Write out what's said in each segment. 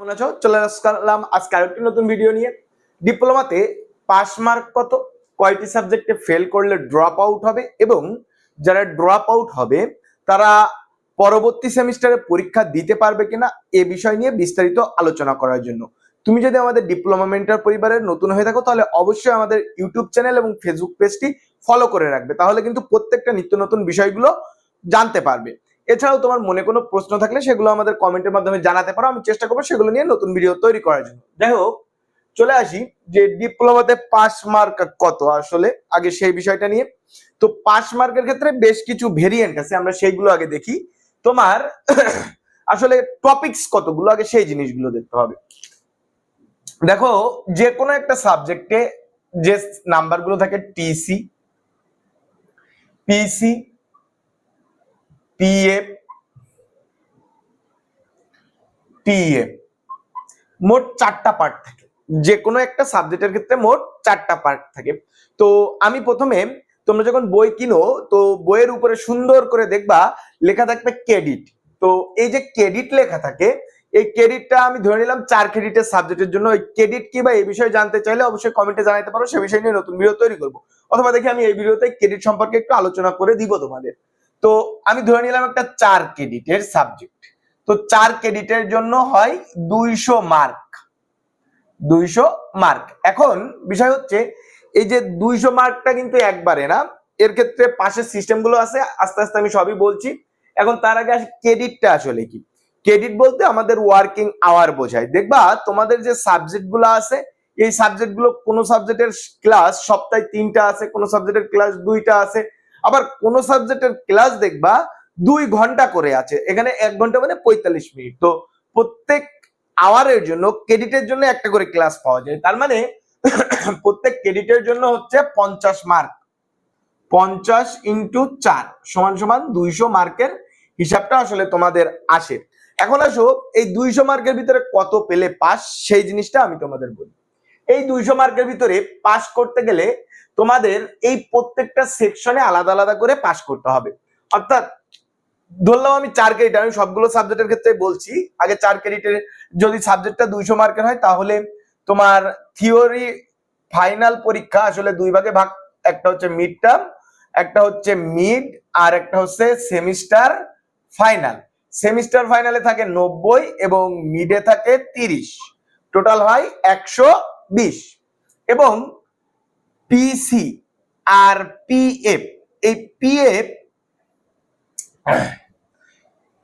কেমন আছো? চলে আসলাম আজকে আরেকটি নতুন ভিডিও নিয়ে। ডিপ্লোমাতে পাস মার্ক কত? কয়টি সাবজেক্টে ফেল করলে ড্রপ আউট হবে? এবং যারা ড্রপ আউট হবে, তারা পরবর্তী সেমিস্টারে পরীক্ষা দিতে পারবে কিনা? এ বিষয় নিয়ে বিস্তারিত আলোচনা করার জন্য। তুমি যদি আমাদের ডিপ্লোমা মেন্টার পরিবারের নতুন হয়ে থাকো, তাহলে অবশ্যই আমাদের ইউটিউব চ্যানেল এবং ফেসবুক পেজটি ফলো করে রাখবে। তাহলে কিন্তু প্রত্যেকটা নিত্য নতুন বিষয়গুলো জানতে পারবে। এছাড়াও তোমার মনে কোনো প্রশ্ন থাকলে সেগুলো আমাদের কমেন্টের মাধ্যমে জানাতে পারো। আমি চেষ্টা করব সেগুলো নিয়ে নতুন ভিডিও তৈরি করার জন্য। যাই হোক, চলে আসি যে ডিপ্লোমাতে পাস মার্ক কত আসলে? আগে সেই বিষয়টা নিয়ে। তো পাস মার্কের ক্ষেত্রে বেশ কিছু ভেরিয়েন্ট আছে, আমরা সেইগুলো আগে দেখি। তোমার আসলে টপিকস কতগুলো? আগে সেই জিনিসগুলো দেখতে হবে। দেখো যে কোনো একটা সাবজেক্টে যে নাম্বারগুলো থাকে টিসি পিসি পিএফ টিএফ মোট চারটা পার্ট থাকে। যে কোনো একটা সাবজেক্টের ক্ষেত্রে মোট চারটা পার্ট থাকে। তো আমি প্রথমে তোমরা যখন বই কিনো, তো বইয়ের উপরে সুন্দর করে দেখবা, লেখা থাকবে ক্রেডিট তো এই যে ক্রেডিট লেখা থাকে, এই ক্রেডিটটা আমি ধরে নিলাম চার ক্রেডিটের সাবজেক্টের জন্য। ওই ক্রেডিট কি বা এই বিষয়ে জানতে চাইলে অবশ্যই কমেন্টে জানাতে পারো, সে বিষয় নিয়ে নতুন ভিডিও তৈরি করব। অথবা দেখি আমি এই ভিডিওতে ক্রেডিট সম্পর্কে একটু আলোচনা করে দিব তোমাদের। তো আমি ধরে নিলাম একটা চার ক্রেডিটের সাবজেক্ট তো চার ক্রেডিটের জন্য হয় দুইশো মার্ক দুইশো মার্ক এখন বিষয় হচ্ছে, এই যে দুইশো মার্কটা কিন্তু একবারে না, এর ক্ষেত্রে পাশের সিস্টেমগুলো আছে, আস্তে আস্তে আমি সবই বলছি। এখন তার আগে আসি ক্রেডিটটা আসলে কি? ক্রেডিট বলতে আমাদের ওয়ার্কিং আওয়ার বোঝায়। দেখবা তোমাদের যে সাবজেক্টগুলো আছে, এই সাবজেক্টগুলো কোনো সাবজেক্টের ক্লাস সপ্তাহে তিনটা আছে, কোনো সাবজেক্টের ক্লাস দুইটা আছে আবার কোন সাবজেক্টের ক্লাস দেখবা দুই ঘণ্টা করে আছে। এখানে এক ঘণ্টা মানে পঁয়তাল্লিশ মিনিট। তো প্রত্যেক আওয়ারের জন্য ক্রেডিটের জন্য একটা করে ক্লাস পাওয়া যায়। তার মানে প্রত্যেক ক্রেডিটের জন্য হচ্ছে পঞ্চাশ মার্ক পঞ্চাশ ইন্টু চার সমান সমান দুইশো মার্কের হিসাবটা আসলে তোমাদের আসে। এখন আসো, এই দুইশো মার্কের ভিতরে কত পেলে পাস সেই জিনিসটা আমি তোমাদের বলি। এই দুইশো মার্কের ভিতরে পাস করতে গেলে তোমাদের এই প্রত্যেকটা সেকশনে আলাদা আলাদা করে পাশ করতে হবে। অর্থাৎ, ধরলাম আমি চার ক্রেডিট আমি সবগুলো সাবজেক্টের ক্ষেত্রে বলছি। আগে চার ক্রেডিটের যদি সাবজেক্টটা দুইশো মার্কের হয়, তাহলে তোমার থিওরি ফাইনাল পরীক্ষা আসলে দুই ভাগে ভাগ। একটা হচ্ছে মিড টার্ম একটা হচ্ছে মিড আর একটা হচ্ছে সেমিস্টার ফাইনাল সেমিস্টার ফাইনালে থাকে নব্বই এবং মিডে থাকে তিরিশ। টোটাল হয় একশো বিশ। এবং পিসি আর পিএফ এই পিএফ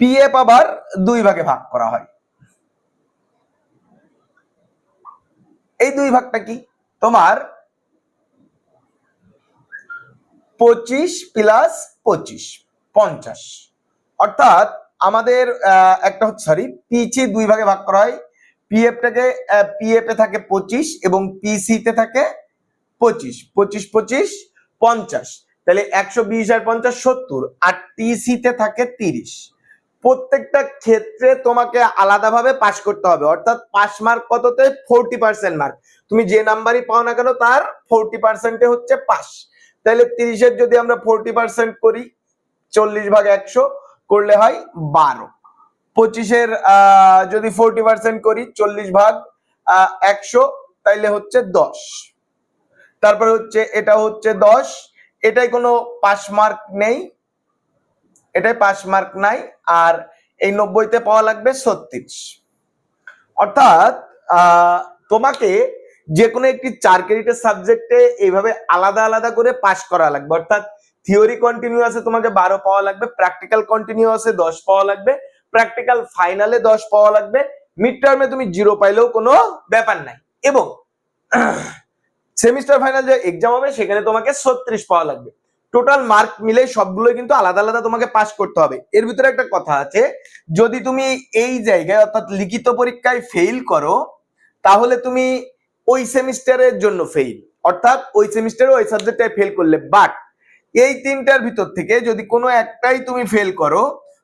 পিএফ আবার দুই ভাগে ভাগ করা হয়। এই দুই ভাগটা কি? তোমার পঁচিশ প্লাস পঁচিশ, পঞ্চাশ। অর্থাৎ আমাদের একটা হচ্ছে সরি পিচি দুই ভাগে ভাগ করা হয়। পিএফটাকে পিএফ এ থাকে পঁচিশ এবং পিসি তে থাকে পঁচিশ পঁচিশ পঁচিশ, পঞ্চাশ। তাহলে একশো বিশ আর পঞ্চাশ সত্তর, আর টিসি তে থাকে তিরিশ। প্রত্যেকটা ক্ষেত্রে তোমাকে আলাদাভাবে পাস করতে হবে, অর্থাৎ পাস মার্ক কততে? Forty percent mark. তুমি যে নাম্বারই পাও না কেন, তার ফোরটি পার্সেন্টে হচ্ছে পাস তাহলে তিরিশের যদি আমরা ফোরটি পার্সেন্ট করি, চল্লিশ ভাগ একশো করলে হয় বারো। পঁচিশের যদি ফোরটি পার্সেন্ট করি, চল্লিশ ভাগ একশো, তাইলে হচ্ছে দশ। তারপরে হচ্ছে এটা হচ্ছে দশ। এটাই কোনো পাস মার্ক নেই। এটাই পাস মার্ক নাই। আর এই নব্বইতে পাওয়া লাগবে ছত্রিশ। অর্থাৎ তোমাকে যে কোনো একটি চার ক্রেডিটের সাবজেক্টে এইভাবে আলাদা আলাদা করে পাস করা লাগবে। অর্থাৎ থিওরি কন্টিনিউ আছে তোমাকে বারো পাওয়া লাগবে প্র্যাকটিক্যাল কন্টিনিউ আছে দশ পাওয়া লাগবে প্র্যাকটিক্যাল ফাইনালে দশ পাওয়া লাগবে মিড টার্মে তুমি জিরো পাইলেও কোনো ব্যাপার নাই। এবং সেমিস্টার ফাইনাল যে এক্সাম হবে, সেখানে তোমাকে ছত্রিশ পাওয়া লাগবে। টোটাল মার্ক মিলে সবগুলো কিন্তু আলাদা আলাদা তোমাকে পাস করতে হবে। এর ভিতরে একটা কথা আছে, যদি তুমি এই জায়গায় অর্থাৎ লিখিত পরীক্ষায় ফেল করো, তাহলে তুমি ওই সেমিস্টারের জন্য ফেল অর্থাৎ ওই সেমিস্টারে ওই সাবজেক্টে ফেল করলে বাট এই তিনটার ভিতর থেকে যদি কোনো একটাই তুমি ফেল করো,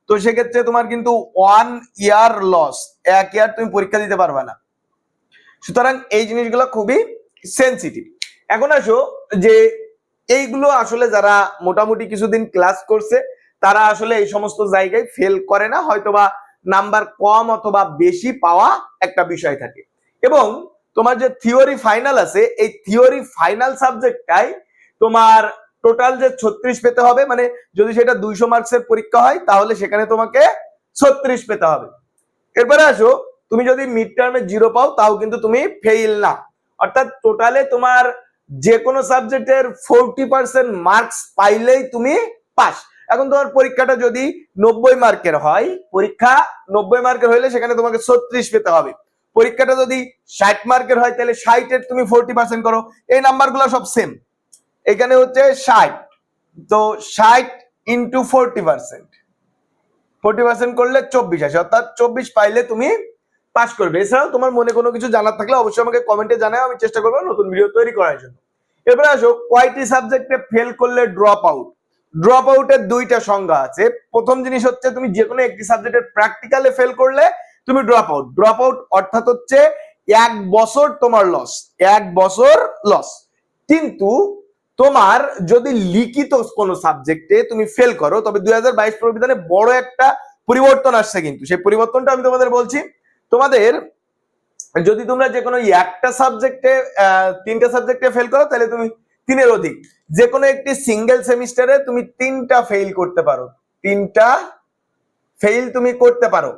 তো সেক্ষেত্রে তোমার কিন্তু ওয়ান ইয়ার লস এক ইয়ার তুমি পরীক্ষা দিতে পারবে না। সুতরাং এই জিনিসগুলো খুবই সেন্সিটিভ এখন আসো যে এইগুলো আসলে যারা মোটামুটি কিছুদিন ক্লাস করছে, তারা আসলে এই সমস্ত জায়গায় ফেল করে না, হয়তোবা নাম্বার কম অথবা বেশি পাওয়া একটা বিষয় থাকে। এবং তোমার যে থিওরি ফাইনাল আছে, এই থিওরি ফাইনাল সাবজেক্টটাই তোমার টোটাল যে ছত্রিশ পেতে হবে মানে যদি সেটা দুইশো মার্কসের পরীক্ষা হয়, তাহলে সেখানে তোমাকে ছত্রিশ পেতে হবে। এরপরে আসো, তুমি যদি মিড টার্মে জিরো পাও, তাও কিন্তু তুমি ফেইল না। অর্থাৎ টোটালে তোমার যে কোনো সাবজেক্টের ফোরটি পার্সেন্ট মার্কস পাইলেই তুমি পাস এখন তোমার পরীক্ষাটা যদি নব্বই মার্কের হয়, পরীক্ষা নব্বই মার্কের হইলে সেখানে তোমাকে ছত্রিশ পেতে হবে। পরীক্ষাটা যদি ষাট মার্কের হয়, তাহলে ষাটের তুমি ফোরটি পার্সেন্ট করো। এই নাম্বারগুলো সব সেম এখানে হচ্ছে ষাট। তো ষাট into forty percent forty percent করলে চব্বিশ আসে। অর্থাৎ চব্বিশ পাইলে তুমি পাস করবে। এছাড়াও তোমার মনে কোনো কিছু জানার থাকলে অবশ্যই আমাকে কমেন্টে জানাও, আমি চেষ্টা করব নতুন ভিডিও তৈরি করার জন্য। এরপরে আসো, কয়টি সাবজেক্টে ফেল করলে ড্রপ আউট ড্রপ আউটের দুইটা সংজ্ঞা আছে। প্রথম জিনিস হচ্ছে তুমি যে কোনো একটি সাবজেক্টের প্র্যাকটিক্যালে ফেল করলে তুমি ড্রপ আউট ড্রপ আউট অর্থাৎ হচ্ছে এক বছর তোমার লস এক বছর লস কিন্তু তোমার যদি লিখিত কোনো সাবজেক্টে তুমি ফেল করো, তবে দুই হাজার বাইশ প্রবিধানে বড় একটা পরিবর্তন আসছে কিন্তু। সেই পরিবর্তনটা আমি তোমাদের বলছি তোমাদের যদি তোমরা যে কোনো একটা সাবজেক্টে তিনটা সাবজেক্টে ফেল করো, তাহলে তুমি তিনের অধিক। যে কোনো একটি সিঙ্গেল সেমিস্টারে তুমি তিনটা ফেল করতে পারো। তিনটা ফেল তুমি করতে পারো।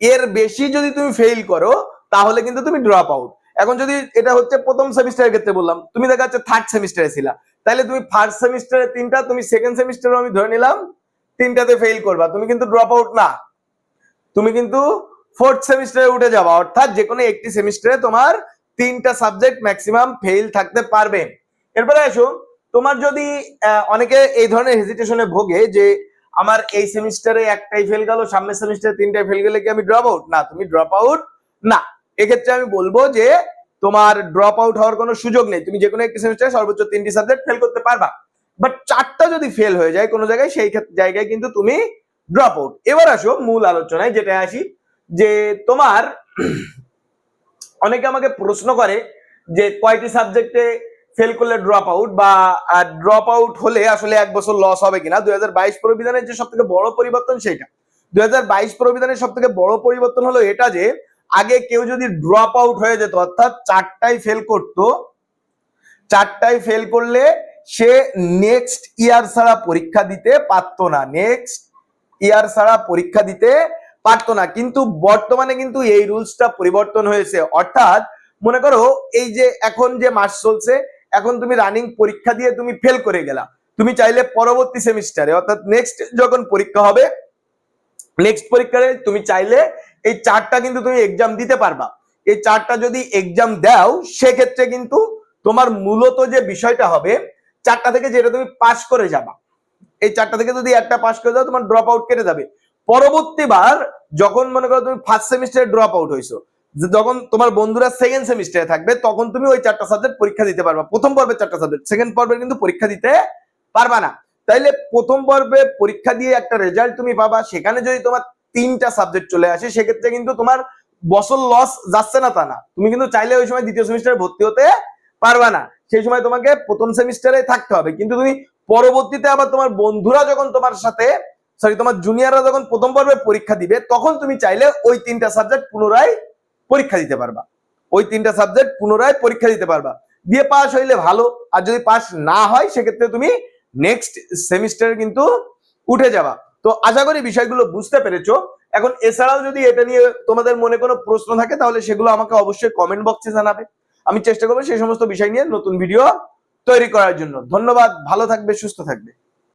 এর বেশি যদি তুমি ফেল করো, তাহলে কিন্তু তুমি ড্রপ আউট এখন যদি এটা হচ্ছে প্রথম সেমিস্টারের ক্ষেত্রে বললাম, তুমি দেখা যাচ্ছে থার্ড সেমিস্টারে ছিলা। তাহলে তুমি ফার্স্ট সেমিস্টারে তিনটা, তুমি সেকেন্ড সেমিস্টারে আমি ধরে নিলাম, তিনটাতে ফেল করবা। তুমি কিন্তু ড্রপ আউট না। তুমি কিন্তু ফোর্থ সেমিস্টারে উঠে যাবা অর্থাৎ যে কোনো একটি সেমিস্টারে তোমার তিনটা সাবজেক্ট ম্যাক্সিমাম ফেল থাকতে পারবে। এরপরে আসো তোমার যদি অনেকে এই ধরনের হেজিটেশনে ভোগে যে, আমার এই সেমিস্টারে একটাই ফেল গেল, সামনের সেমিস্টারে তিনটায় ফেল গেলে কি আমি ড্রপ আউট না, তুমি ড্রপ আউট না। এক্ষেত্রে আমি বলব যে, তোমার ড্রপ আউট হওয়ার কোনো সুযোগ নেই। তুমি যে কোনো একটি সেমিস্টারে সর্বোচ্চ তিনটি সাবজেক্ট ফেল করতে পারবা। বাট চারটা যদি ফেল হয়ে যায় কোনো জায়গায়, সেই জায়গায় কিন্তু তুমি ড্রপ আউট এবার আসো মূল আলোচনায় যেটা আসি যে তোমার অনেকে আমাকে প্রশ্ন করে যে কয়টি সাবজেক্টে ফেল করলে ড্রপ আউট বা ড্রপ আউট হলে আসলে এক বছর লস হবে কিনা? দুই হাজার বাইশ প্রবিধানের যে সব থেকে বড় পরিবর্তন সেটা। দুই হাজার বাইশ প্রবিধানের সব থেকে বড় পরিবর্তন হলো এটা যে, আগে কেউ যদি ড্রপ আউট হয়ে যেত, অর্থাৎ চারটায় ফেল করতো, চারটায় ফেল করলে সে নেক্সট ইয়ার ছাড়া পরীক্ষা দিতে পারতো না। নেক্সট ইয়ার ছাড়া পরীক্ষা দিতে পারতো না। কিন্তু বর্তমানে কিন্তু এই রুলসটা পরিবর্তন হয়েছে। অর্থাৎ মনে করো এই যে এখন যে মাস চলছে, এখন তুমি রানিং পরীক্ষা দিয়ে তুমি ফেল করে গেলা। তুমি চাইলে পরবর্তী সেমিস্টারে অর্থাৎ নেক্সট যখন পরীক্ষা হবে নেক্সট পরীক্ষায় তুমি চাইলে এই চারটা কিন্তু তুমি এক্সাম দিতে পারবা। এই চারটা যদি এক্সাম দাও, সেক্ষেত্রে কিন্তু তোমার মূলত যে বিষয়টা হবে, চারটা থেকে যেটা তুমি পাস করে যাবা। এই চারটা থেকে যদি একটা পাস করে দাও তোমার ড্রপ আউট কেটে যাবে। পরবর্তীবার যখন মনে করো তুমি ফার্স্ট সেমিস্টারে ড্রপ আউট হয়েছো যখন তোমার বন্ধুরা সেকেন্ড সেমিস্টারে থাকবে, তখন তুমি ওই চারটা সাবজেক্ট পরীক্ষা দিতে পারবা। প্রথম পর্বের চারটা সাবজেক্ট সেকেন্ড পর্বে কিন্তু পরীক্ষা দিতে পারবা না। তাইলে প্রথম পর্বে পরীক্ষা দিয়ে একটা রেজাল্ট তুমি পাবা, সেখানে যদি তোমার তিনটা সাবজেক্ট চলে আসে, সেক্ষেত্রে কিন্তু তোমার বছর লস যাচ্ছে না তা না। তুমি কিন্তু চাইলে ওই সময় দ্বিতীয় সেমিস্টারে ভর্তি হতে পারবা না। সেই সময় তোমাকে প্রথম সেমিস্টারে থাকতে হবে। কিন্তু তুমি পরবর্তীতে আবার তোমার বন্ধুরা যখন তোমার সাথে সরি তোমার জুনিয়ররা যখন প্রথম পর্বে পরীক্ষা দিবে, তখন তুমি চাইলে ওই তিনটা সাবজেক্ট পুনরায় পরীক্ষা দিতে পারবা। ওই তিনটা সাবজেক্ট পুনরায় পরীক্ষা দিতে পারবা। দিয়ে পাস হইলে ভালো, আর যদি পাস না হয়, সেক্ষেত্রে তুমি নেক্সট সেমিস্টারে কিন্তু উঠে যাবা। তো আশা করি বিষয়গুলো বুঝতে পেরেছ। এখন এছাড়াও যদি এটা নিয়ে তোমাদের মনে কোনো প্রশ্ন থাকে, তাহলে সেগুলো আমাকে অবশ্যই কমেন্ট বক্সে জানাবে। আমি চেষ্টা করব সেই সমস্ত বিষয় নিয়ে নতুন ভিডিও তৈরি করার জন্য। ধন্যবাদ, ভালো থাকবে, সুস্থ থাকবে।